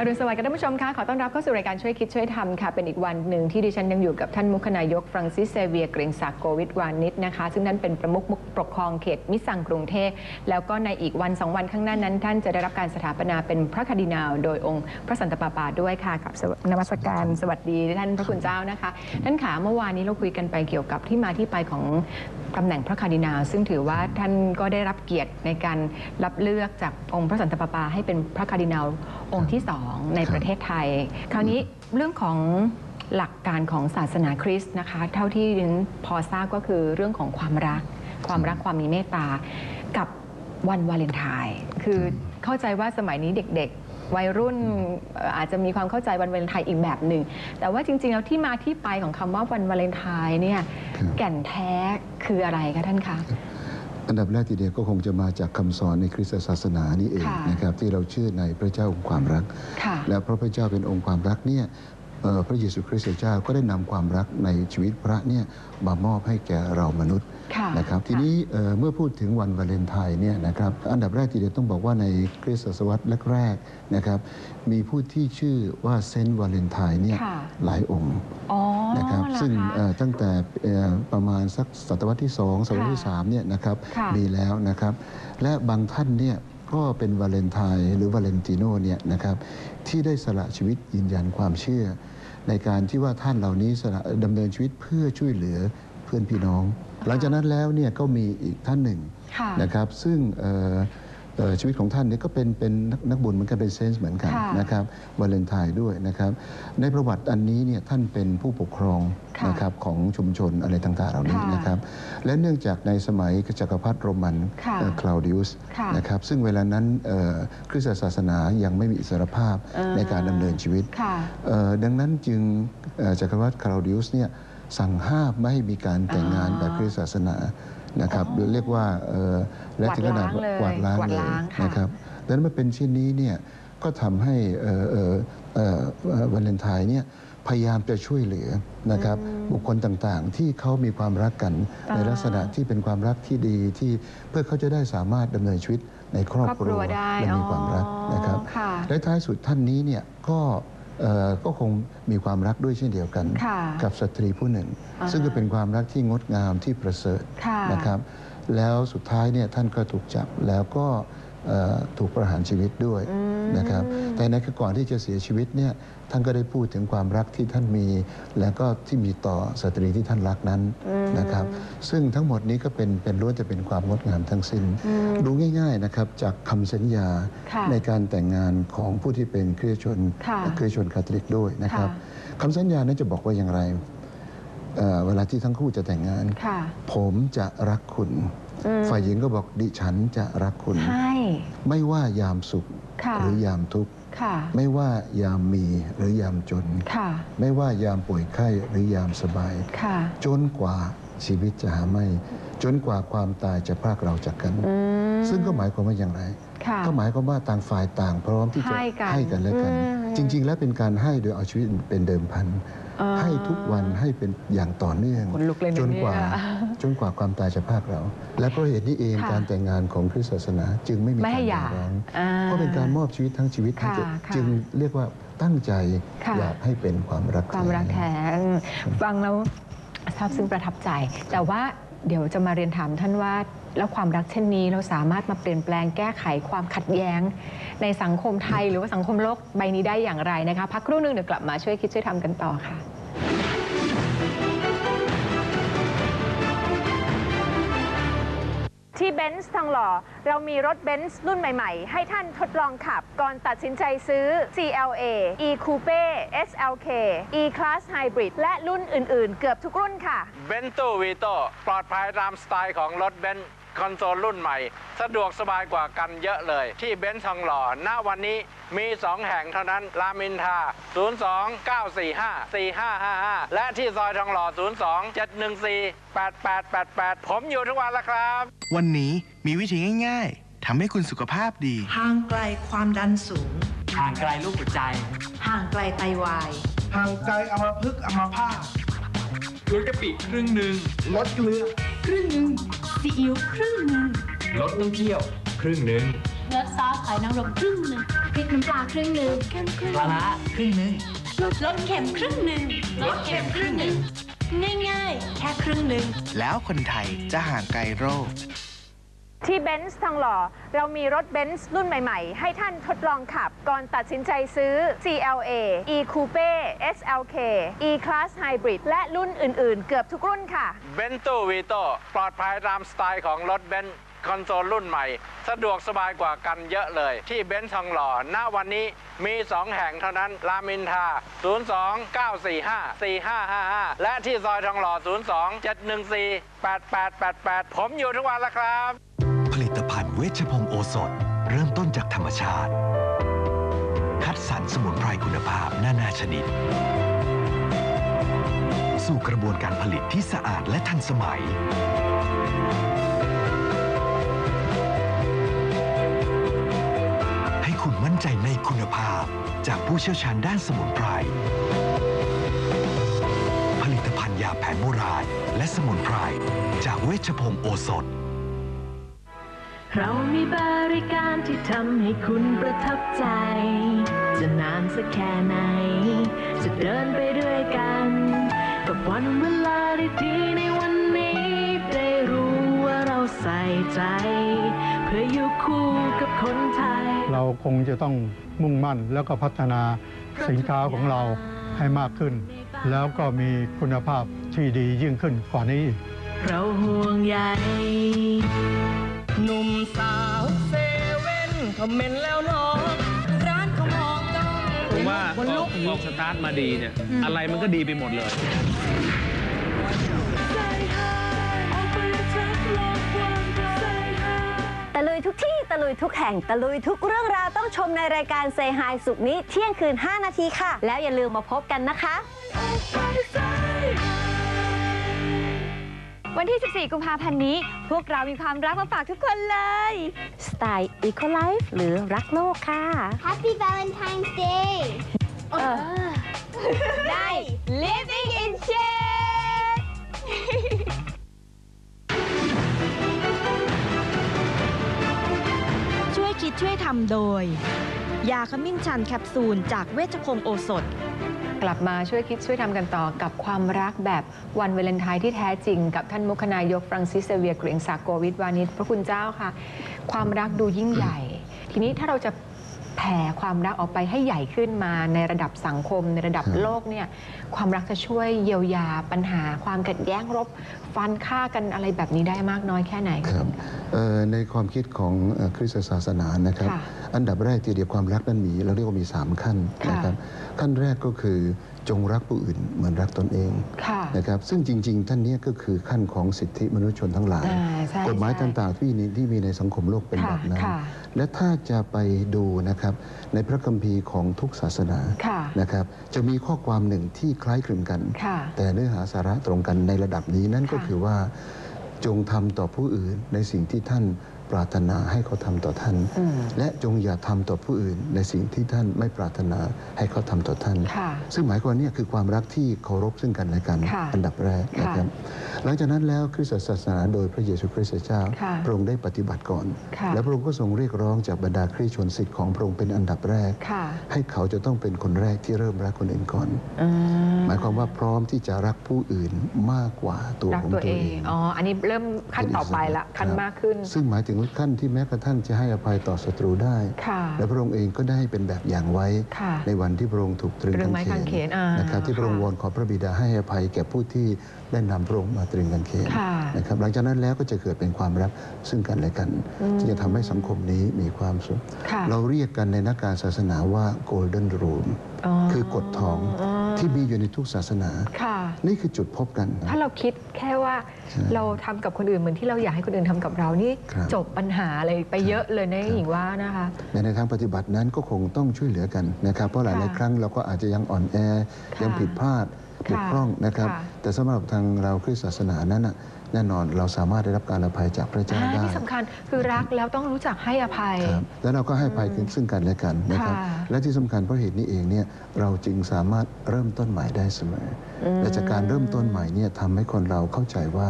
อรุณสวัสดิ์ค่ะท่านผู้ชมคะขอต้อนรับเข้าสู่รายการช่วยคิดช่วยทำค่ะเป็นอีกวันหนึ่งที่ดิฉันยังอยู่กับท่านมุขนายกฟรังซิสเซเวียเกรงศักดิ์โกวิทวานิชนะคะ ซึ่งท่านเป็นประมุขปกครองเขตมิสังกรุงเทพแล้วก็ในอีกวันสองวันข้างหน้านั้น ท่านจะได้รับการสถาปนาเป็นพระคาร์ดินาลโดยองค์พระสันตะปาปาด้วยค่ะกับสวนมัสการสวัสดีท่านพระคุณเจ้านะคะ ท่านขาเมื่อวานนี้เราคุยกันไปเกี่ยวกับที่มาที่ไปของตำแหน่งพระคาร์ดินาลซึ่งถือว่าท่านก็ได้รับเกียรติในการรับเลือกจากองค์พระสันตะปาปาให้เป็นพระคดินาลองค์ที่สองในประเทศไทย คราวนี้เรื่องของหลักการของศาสนาคริสต์นะคะ เท่าที่ดิฉันพอทราบก็คือเรื่องของความรัก ความรักความมีเมตตา กับวันวาเลนไทน์คือเข้าใจว่าสมัยนี้เด็กๆ วัยรุ่นเอ่ออาจจะมีความเข้าใจวันวาเลนไทน์อีกแบบหนึ่ง แต่ว่าจริงๆแล้วที่มาที่ไปของคำว่าวันวาเลนไทน์เนี่ยครับแก่นแท้คืออะไรคะท่านคะ อันดับแรกทีเดียวก็คงจะมาจากคำสอนในคริสตศาสนานี่เองค่ะนะครับที่เราเชื่อในพระเจ้าองค์ความรักค่ะและเพราะพระเจ้าเป็นองค์ความรักเนี่ยเอ่อพระเยซูคริสต์เจ้าก็ได้นำความรักในชีวิตพระเนี่ยมามอบให้แก่เรามนุษย์ค่ะนะครับทีนี้เอ่อเมื่อพูดถึงวันวาเลนไทน์เนี่ยนะครับอันดับแรกทีเดียวต้องบอกว่าในคริสตศตวรรษแรกๆนะครับมีผู้ที่ชื่อว่าเซนต์วาเลนไทน์เนี่ยค่ะ หลายองค์อ๋อนะครับเหรอซึ่งคะเอ่อตั้งแต่เอ่อประมาณสักศตวรรษที่ 2 ศตวรรษที่ค่ะ3เนี่ยนะครับค่ะมีแล้วนะครับ และบางท่านเนี่ยก็เป็นวาเลนไทน์หรือวาเลนติโนเนี่ยนะครับที่ได้สละชีวิตยืนยันความเชื่อ ในการที่ว่าท่านเหล่านี้สละดำเนินชีวิตเพื่อช่วยเหลือเพื่อนพี่น้อง หลังจากนั้นแล้วเนี่ยก็มีอีกท่านหนึ่งค่ะนะครับซึ่งเอ่อเอ่อ ชีวิตของท่านเนี่ยก็เป็นเป็นนักนักบุญเหมือนกันเป็นเซนส์เหมือนกันค่ะนะครับวาเลนไทน์ด้วยนะครับ ในประวัติอันนี้เนี่ยท่านเป็นผู้ปกครองค่ะนะครับของชุมชนอะไรต่างๆเหล่านี้ค่ะนะครับ และเนื่องจากในสมัยจักรพรรดิโรมันค่ะเอ่อคลาวดิอุสค่ะนะครับซึ่งเวลานั้นเอ่อคริสตศาสนายังไม่มีอิสรภาพอ่าในการดำเนินชีวิตค่ะเอ่อดังนั้นจึงเอ่อจักรวรรดิคาราดิอุสเนี่ยสั่งห้ามไม่ให้มีการแต่งงานอ่าแบบคริสตศาสนา นะครับหรือเรียกว่าเอ่อและถึงขนาดกวาดล้างเลยกวาดล้างกวาดเลยล้างค่ะนะครับดังนั้นเมื่อเป็นเช่นนี้เนี่ยก็ทำให้เอ่อเอ่อเอ่อเอ่อวาเลนไทน์เนี่ยพยายามจะช่วยเหลือนะครับบุคคลต่างๆ ที่เขามีความรักกันอ่าในลักษณะที่เป็นความรักที่ดีที่เพื่อเขาจะได้สามารถดำเนินชีวิตในครอบครอบคครัรัววได้และมีความรักอ๋อนะครับค่ะและท้ายสุดท่านนี้เนี่ยก็เอ่อ ก็คงมีความรักด้วยเช่นเดียวกันค่ะกับสตรีผู้หนึ่งอ่าซึ่งก็เป็นความรักที่งดงามที่ประเสริฐค่ะนะครับ แล้วสุดท้ายเนี่ยท่านก็ถูกจับแล้วก็เอ่อ ถูกประหารชีวิตด้วยอืมนะครับแต่ในก่อนที่จะเสียชีวิตเนี่ยท่านก็ได้พูดถึงความรักที่ท่านมี แล้วก็ที่มีต่อสตรีที่ท่านรักนั้นนะครับ ซึ่งทั้งหมดนี้ก็เป็นเป็นล้วนจะเป็นความงดงามทั้งสิ้น ดูง่าย ๆนะครับจากคำสัญญาค่ะในการแต่งงานของผู้ที่เป็นคริสตชนค่ะคริสตชนคาทอลิกด้วยนะครับค่คำสัญญานั้นจะบอกว่าอย่างไรเอ่อเวลาที่ทั้งคู่จะแต่งงานค่ะผมจะรักคุณอืมฝ่ายหญิงก็บอกดิฉันจะรักคุณให้ ไม่ว่ายามสุขค่ะหรือยามทุกข์ค่ะไม่ว่ายามมีหรือยามจนค่ะไม่ว่ายามป่วยไข้หรือยามสบายค่ะจนกว่าชีวิตจะหาไม่ จนกว่าความตายจะพรากเราจากกันอืม ซึ่งก็หมายความว่าอย่างไรค่ะก็หมายความว่าต่างฝ่ายต่าง พร้อมที่จะให้กันให้กันและกันอืมจริง ๆ แล้วเป็นการให้โดยเอาชีวิตเป็นเดิมพันอ่าให้ทุกวันให้เป็นอย่างต่อเนื่องขนลุกเลยนะจนกว่าเนี่ยจนกว่าความตายจะพรากเรา และเพราะเหตุนี้เองค่ะการแต่งงานของคริสตศาสนาจึงไม่มีไม่การให้หหย่าย่าร้องอ่าเพราะเป็นการมอบชีวิตทั้งชีวิตค่ะจึงค่ะจึงเรียกว่าตั้งใจค่ะอยากให้เป็นความรักความรักแท้อืมฟังแล้วซาบซึ้งประทับใจ แต่ว่าเดี๋ยวจะมาเรียนถามท่านว่า แล้วความรักเช่นนี้เราสามารถมาเปลี่ยนแปลงแก้ไขความขัดแย้ง ในสังคมไทยหรือว่าสังคมโลกใบนี้ได้อย่างไรนะคะ พักครู่หนึงเดี๋ยวกลับมาช่วยคิดช่วยทำกันต่อค่ะที่เบนซ์ทองหล่อเรามีรถเบนซ์รุ่นใหม่ ๆ ให้ท่านทดลองขับ ก่อนตัดสินใจซื้อ CLA E Coupe SLK E Class Hybrid และรุ่นอื่น ๆ เกือบทุกรุ่นค่ะเบนตูวีโตปลอดภัยตามสไตล์ของรถเบนซ์ คอนโซลรุ่นใหม่ สะดวกสบายกว่ากันเยอะเลย ที่เบนซ์ทองหล่อณวันนี้มี 2 แห่งเท่านั้นรามอินทรา02 945 4555 และที่ซอยทองหล่อ 02 714 8888 ผมอยู่ทุกวันแล้วครับ วันนี้มีวิธีง่ายๆทำให้คุณสุขภาพดี ห่างไกลความดันสูง ห่างไกลลูกหัวใจ ห่างไกลไตวาย ห่างไกลอมพึกษ์อมพาตลดกะปิครึ่งหนึ่งลดเกลือครึ่งหนึ่ง ซีอิ๊วครึ่งหนึ่งลดน้ำเที่ยว ครึ่งหนึ่งลดซอสหอยนางรมครึ่งหนึ่งพริกน้ำปลาครึ่งหนึ่งเค็มครึ่งปลาร้าครึ่งหนึ่งลดลดเค็มครึ่งหนึ่งลดเค็มครึ่งหนึ่งง่ายๆ แค่ครึ่งหนึ่งแล้วคนไทยจะห่างไกลโรค ที่เบนซ์ทองหล่อเรามีรถเบนซ์รุ่นใหม่ๆ ให้ท่านทดลองขับ ก่อนตัดสินใจซื้อ CLA E Coupe SLK E Class Hybrid และรุ่นอื่นๆ เกือบทุกรุ่นค่ะ เบนตูวีโตปลอดภัยตามสไตล์ของรถเบนซ์คอนโซลรุ่นใหม่ สะดวกสบายกว่ากันเยอะเลย ที่เบนซ์ทองหล่อณวันนี้มี 2 แห่งเท่านั้น รามอินทรา02 945 4555 และที่ซอยทองหล่อ 02 714 8888 ผมอยู่ทุกวันแล้วครับ ลิตภัณฑ์เวชพงศ์โอสถ เริ่มต้นจากธรรมชาติ คัดสรรสมุนไพรคุณภาพนานาชนิด สู่กระบวนการผลิตที่สะอาดและทันสมัย ให้คุณมั่นใจในคุณภาพจากผู้เชี่ยวชาญด้านสมุนไพร ผลิตภัณฑ์ยาแผนโบราณและสมุนไพร จากเวชพงศ์โอสถ เรามีบริการที่ทำให้คุณประทับใจ จะนานสักแค่ไหน จะเดินไปด้วยกัน กับวันเวลาดีๆในวันนี้ ได้รู้ว่าเราใส่ใจ เพื่ออยู่คู่กับคนไทย เราคงจะต้องมุ่งมั่นแล้วก็พัฒนาสินค้าของเราให้มากขึ้น แล้วก็มีคุณภาพที่ดียิ่งขึ้นกว่านี้อีกเราห่วงใย หนุ่มสาวเซเว่นคอมเมนต์แล้วเนาะร้านเขามองจ้องผมว่าพอพอสตาร์ทมาดีเนี่ย อะไรมันก็ดีไปหมดเลยตะลุยทุกที่ตะลุยทุกแห่งตะลุยทุกเรื่องราวต้องชมในรายการ Say Hi สุกร์นี้เที่ยงคืน 5 นาทีค่ะ แล้วอย่าลืมมาพบกันนะคะ วันที่ 14 กุมภาพันธ์นี้ พวกเรามีความรักมาฝากทุกคนเลย สไตล์ Eco Life หรือรักโลกค่ะ Happy Valentine's Day ได้ Living in Shade ช่วยคิดช่วยทำโดย ยาขมิ้นชันแคปซูลจากเวชพงศ์โอสถ กลับมาช่วยคิดช่วยทำกันต่อกับความรักแบบวันวาเลนไทน์ที่แท้จริง กับท่านมุขนายกฟรังซิสเซเวียเกรียงศักดิ์โกวิทวานิชพระคุณเจ้าค่ะ ความรักดูยิ่งใหญ่ ทีนี้ถ้าเราจะแผ่ความรักออกไปให้ใหญ่ขึ้นมาในระดับสังคมในระดับโลกเนี่ยความรักจะช่วยเยียวยาปัญหา ความขัดแย้งรบ ฟันฆ่ากันอะไรแบบนี้ได้มากน้อยแค่ไหนครับเอ่อในความคิดของเอ่อคริสตศาสนานะครับค่ะ อันดับแรกทีเดียวความรักนั้นมีเราเรียกว่ามี 3 ขั้นค่ะนะครับขั้นแรกก็คือจงรักผู้อื่นเหมือนรักตนเองค่ะนะครับซึ่งจริง ๆ ท่านเนี้ก็คือขั้นของสิทธิมนุษยชนทั้งหลายอ่าใช่กฎหมายใช่ต่างๆที่มีที่มีในสังคมโลกเป็นค่ะแบบนั้นค่ะและถ้าจะไปดูนะครับในพระคัมภีร์ของทุกศาสนาค่ะนะครับจะมีข้อความหนึ่งที่คล้ายคลึงกันค่ะแต่เนื้อหาสาระตรงกันในระดับนี้นั่นก็ค่ะคือว่าจงทำต่อผู้อื่นในสิ่งที่ท่าน ปรารถนาให้เขาทำต่อท่านอืมและจงอย่าทำต่อผู้อื่น ในสิ่งที่ท่านไม่ปรารถนาให้เขาทำต่อท่านค่ะซึ่งหมายความว่าเนี่ยคือความรักที่เคารพซึ่งกันและกันค่ะอันดับแรกนะครับหลังจากนั้นแล้วคริสตศาสนาโดยพระเยซูคริสต์เจ้าค่ะพระองค์ได้ปฏิบัติก่อนค่ะและพระองค์ก็ทรงเรียกร้องจากบรรดาคริสตชนสิทธิ์ของพระองค์เป็นอันดับแรกค่ะให้เขาจะต้องเป็นคนแรกที่เริ่มรักคนอื่นก่อนอืมหมายความว่าพร้อมที่จะรักผู้อื่นมากกว่าตัวรักของตัวตัวเอเองงอ๋ออันนี้เริ่มขั้นต่อไปละขั้นมากขึ้น ซึ่งหมายถึงขั้นที่แม้กระทั่งจะให้อภัยต่อศัตรูได้ค่ะและพระองค์เองก็ได้เป็นแบบอย่างไว้ค่ะในวันที่พระองค์ถูกตรึงตรึงกางไม้เขกางนเขนอ่านะครับที่พระองค์ค่ะวอนขอพระบิดาให้อภัยแก่ผู้ที่ได้นำพระองค์มาตรึงกางเขนค่ะนะครับหลังจากนั้นแล้วก็จะเกิดเป็นความรักซึ่งกันและกันอืมที่จะทำให้สังคมนี้มีความสุขค่ะเราเรียกกันในนักการศาสนาว่า golden rule อ๋อคือกฎทองอ๋อ ที่มีอยู่ในทุกศาสนา ค่ะ นี่คือจุดพบกันนะถ้าเราคิดแค่ว่าใช่เราทำกับคนอื่นเหมือนที่เราอยากให้คนอื่นทำกับเรานี่ครับ จบปัญหาอะไรไปเยอะเลยนะหญิงว่านะคะในในทางปฏิบัตินั้นก็คงต้องช่วยเหลือกันนะครับ เพราะหลายค่ะหลายครั้งเราก็อาจจะยังอ่อนแอ ค่ะยังผิดพลาดบกพร่องนะครับ ค่ะแต่สำหรับทางเราคริสต์ศาสนานั้นน่ะ แน่นอนเราสามารถได้รับการอภัยจากพระเจ้าอ่าได้ที่สำคัญคือรักแล้วต้องรู้จักให้อภัยครับแล้วเราก็ให้ภัยซึ่งกันและกันนะครับค่ะและที่สำคัญเพราะเหตุนี้เองเนี่ยเราจึงสามารถเริ่มต้นใหม่ได้เสมออมและจากการเริ่มต้นใหม่เนี่ยทำให้คนเราเข้าใจว่า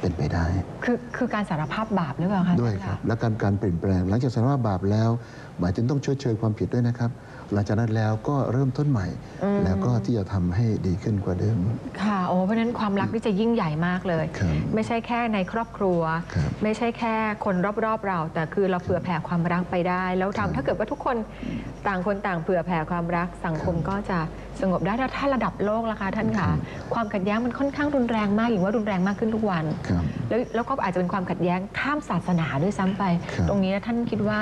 เป็นไปได้ คือคือการสารภาพบาปหรือเปล่าคะด้วยครับและการการเปลี่ยนแปลง หลังจากสารภาพบาปแล้ว หมายถึงต้องชดเชยความผิดด้วยนะครับ หลังจากนั้นแล้วก็เริ่มต้นใหม่อืมแล้วก็ที่จะทำให้ดีขึ้นกว่าเดิม ค่ะโอ้เพราะฉะนั้นความรักนี่จะยิ่งใหญ่มากเลยครับไม่ใช่แค่ในครอบครัวครับไม่ใช่แค่คนรอบๆเรา แต่คือเราเผื่อแผ่ความรักไปได้ แล้วทำถ้าเกิดว่าทุกคนต่างคนต่างเผื่อแผ่ความรักสังคมก็จะสงบได้แล้วถ้าระดับโลกล่ะคะท่านคะความขัดแย้งมันค่อนข้างรุนแรงมากอย่างว่ารุนแรงมากขึ้นทุกวันครับแล้วแล้วก็อาจจะเป็นความขัดแย้งข้ามศาสนาด้วยซ้ำไปครับตรงนี้ท่านคิดว่า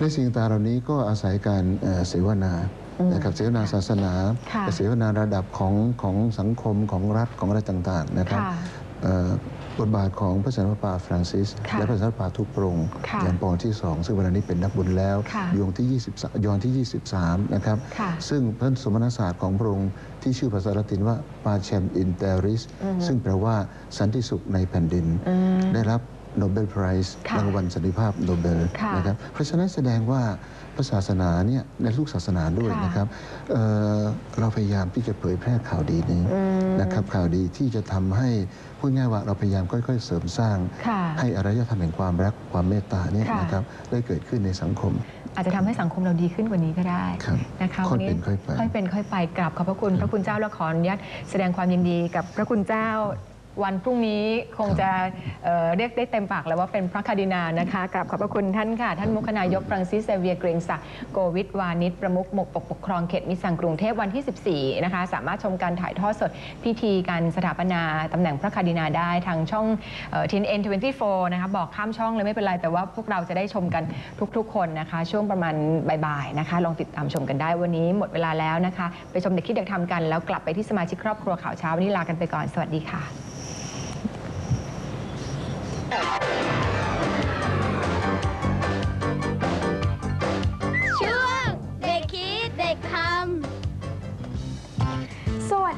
ในสิ่งต่างๆเหล่านี้ก็อาศัยการเอ่อเสวนาอืมนะครับเสวนาศาสนาค่ะเสวนาระดับของของสังคมของรัฐของอะไรต่าง ๆ นะครับค่ะเอ่อ บทบาทของพระสันตะปาฟรานซิสค่ะและพระสันตะปาทุกพระองค์ค่ะยานปอที่สองซึ่งวันนี้เป็นนักบุญแล้วค่ะยงที่ 23ยอนที่ 23 นะครับค่ะซึ่งพระสมณศาสตร์ของพระองค์ที่ชื่อภาษาละตินว่าปาเชมอินเตริสอืมซึ่งแปลว่าสันติสุขในแผ่นดินอืมได้รับโนเบลไพรส์ค่ะรางวัลสันติภาพโนเบลค่ะนะครับเพราะฉะนั้นแสดงว่า พระศาสนาเนี่ยในทุกศาสนาด้วยค่ะนะครับเอ่อเราพยายามที่จะเผยแพร่ข่าวดีนี้อืมนะครับข่าวดีที่จะทำให้พูดง่ายว่าเราพยายามค่อยๆ เสริมสร้างค่ะให้อารยธรรมแห่งความรักความเมตตาเนี่ยค่ะนะครับได้เกิดขึ้นในสังคม อาจจะทำให้สังคมเราดีขึ้นกว่านี้ก็ได้ครับนะคะค่อยวัเป็นค่อยไปค่อยเป็นค่อยไปกราบขอบพระคุณพระคุณเจ้าและขออนุญาตแสดงความยินดีกับพระคุณเจ้า วันพรุ่งนี้คงจะเอ่อเรียกได้เต็มปากแล้วว่าเป็นพระคาดินานะคะกราบขอบพระคุณท่านค่ะ ท่านมุขนายกฟรังซิสเซเวียเกรงศักดิ์โกวิทวานิชประมุขหมกปกปกครองเขตมิตรสังกรุงเทพวันที่ 14 นะคะ สามารถชมการถ่ายทอดสดพิธีการสถาปนาตำแหน่งพระคาดินาได้ทางช่องทีนเอ็นทเวนตี้โฟนะคะบอกข้ามช่องเลยไม่เป็นไร แต่ว่าพวกเราจะได้ชมกันทุกๆ คนนะคะ ช่วงประมาณบ่ายๆนะคะ ลองติดตามชมกันได้วันนี้หมดเวลาแล้วนะคะ ไปชมเด็กคิดเด็กทำกันแล้วกลับไปที่สมาชิกครอบครัวข่าวเช้าวันนี้ลากันไปก่อนสวัสดีค่ะ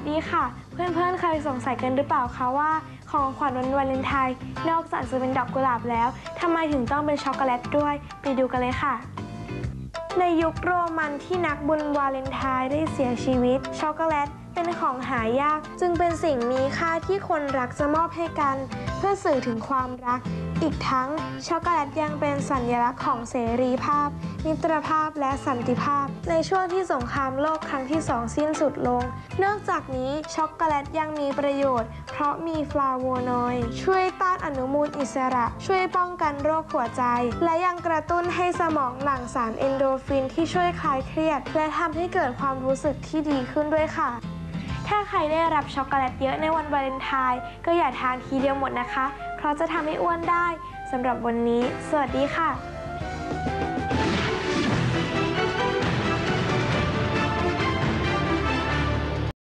ดีค่ะ เพื่อนๆ เคยสงสัยกันหรือเปล่าคะว่า ของขวัญวันวาเลนไทน์นอกจากจะเป็นดอกกุหลาบแล้วทำไมถึงต้องเป็นช็อกโกแลตด้วย ไปดูกันเลยค่ะ ในยุคโรมันที่นักบุญวาเลนไทน์ได้เสียชีวิตช็อกโกแลต เป็นของหายาก จึงเป็นสิ่งมีค่าที่คนรักจะมอบให้กัน เพื่อสื่อถึงความรัก อีกทั้งช็อกโกแลตยังเป็นสัญลักษณ์ของเสรีภาพ มิตรภาพและสันติภาพ ในช่วงที่สงครามโลกครั้งที่สองสิ้นสุดลง นอกจากนี้ช็อกโกแลตยังมีประโยชน์ เพราะมีฟลาโวนอยด์ช่วยต้านอนุมูลอิสระ ช่วยป้องกันโรคหัวใจ และยังกระตุ้นให้สมองหลั่งสารเอนโดฟินที่ช่วยคลายเครียด และทำให้เกิดความรู้สึกที่ดีขึ้นด้วยค่ะ ถ้าใครได้รับช็อกโกแลตเยอะในวันวาเลนไทน์ก็อย่าทานทีเดียวหมดนะคะ เพราะจะทำให้อ้วนได้สำหรับวันนี้ สวัสดีค่ะ